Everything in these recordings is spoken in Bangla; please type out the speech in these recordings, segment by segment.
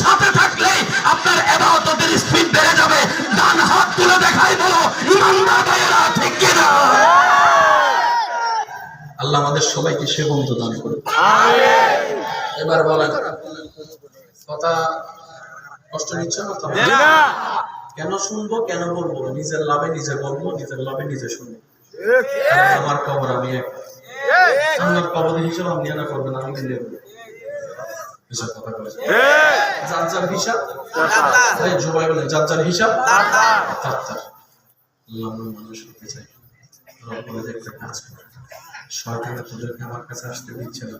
সাথে থাকলে আপনার এবাদতের স্পিড বেড়ে যাবে। ডান হাত তুলে দেখাই বলো ইমানদার ভাইয়েরা ঠিক কিনা? আল্লাহ আমাদের সবাইকে সে বন্ধু দান করুন এবার বলেন কথা কষ্ট নিচ্ছে না তো? কেন শুনব কেন বলব? নিজের লাভে নিজে বলব নিজের লাভে নিজে শুনব। আমার খবর আমি এক আমার খবর হিসেবে আপনি না করবেন আমি নেব এসব কথা বলে যার যার হিসাব এই জুবাই বলে যার যার হিসাব তার তার আল্লাহ মানুষ হতে চাই। রব একটা কাজ করে। শয়তানে তোদেরকে আমার কাছে আসতে দিচ্ছে না।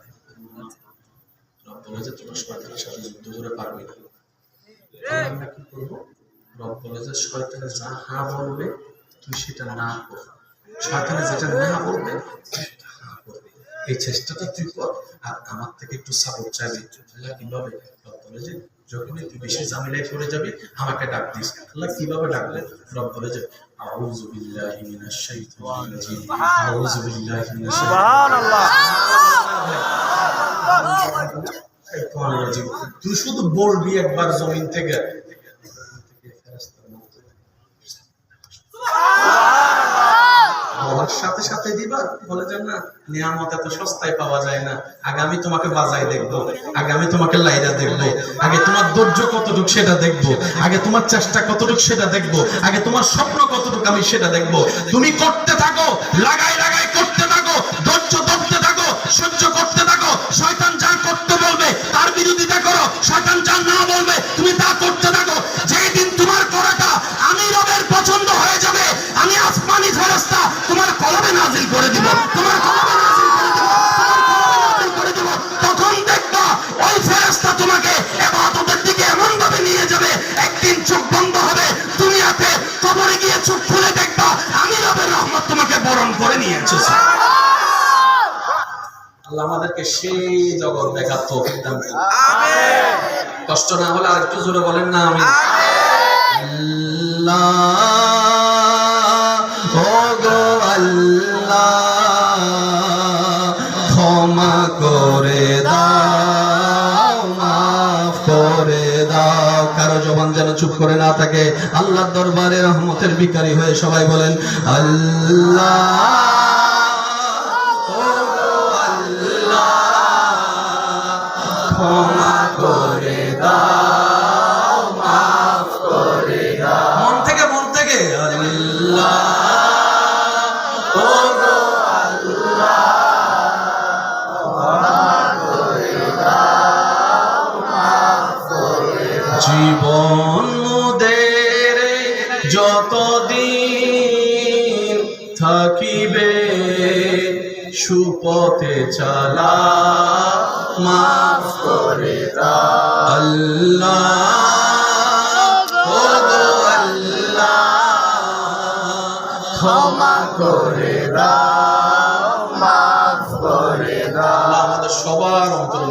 রব বলে যে তোরা শয়তানের সাথে যুদ্ধ করে পারবি না। আমরা কি করব? রব বলে যে শয়তানে যা হা বলবে তুই সেটা না কর। শয়তানে যেটা না বলবে করবে এই চেষ্টাটা তুই কর আর আমার থেকে একটু সাপোর্ট চাইবি। আল্লাহ কীভাবে বলে যে যখনই তুই বেশি ঝামেলায় পড়ে যাবি আমাকে ডাক দিস। আল্লাহ কীভাবে ডাকলে রব বলে যে আউযু বিল্লাহি মিনাশ শাইতানির রাজিম। আউযু বিল্লাহি মিনাশ রাজিম। তুই শুধু বলবি একবার জমিন থেকে সাথে সাথে দিবা? বলে যে, না, নিয়ামত এত সস্তায় পাওয়া যায় না। আগে আমি তোমাকে বাজাই দেখব। আগে আমি তোমাকে লাইরা দেখব। আগে তোমার ধৈর্য কতটুক সেটা দেখব। আগে তোমার চেষ্টা কতটুক সেটা দেখব। আগে তোমার স্বপ্ন কতটুক আমি সেটা দেখব। তুমি করতে থাকো লাগাই লাগাই ফেরেশতা তোমার কলমে নাজিল করে দিব তোমার কলমে নাজিল করে দিব তোমার কলমে নাজিল করে দিব। তখন দেখবা ওই ফেরেশতা তোমাকে ইবাদতের দিকে এমন ভাবে নিয়ে যাবে একদিন চোখ বন্ধ হবে দুনিয়াতে কবরে গিয়ে চোখ খুলে দেখবা আমি রবের রহমত তোমাকে বরণ করে নিয়ে এসেছি আল্লাহ আমাদেরকে সেই জগৎ দেখার তৌফিক দান করুন। কষ্ট না হলে আরেকটু জোরে বলেন না আমি আল্লাহ করে দাও, মাফ করে দাও। কারও জবান যেন চুপ করে না থাকে। আল্লাহর দরবারে রহমতের বিকারী হয়ে সবাই বলেন আল্লাহ, ক্ষমা করে দাও। জীবন মোদের যতদিন থাকিবে সুপথে চালা মাফ করে আল্লাহ ক্ষমা করে মাফ করে আমাদের সবার অন্তর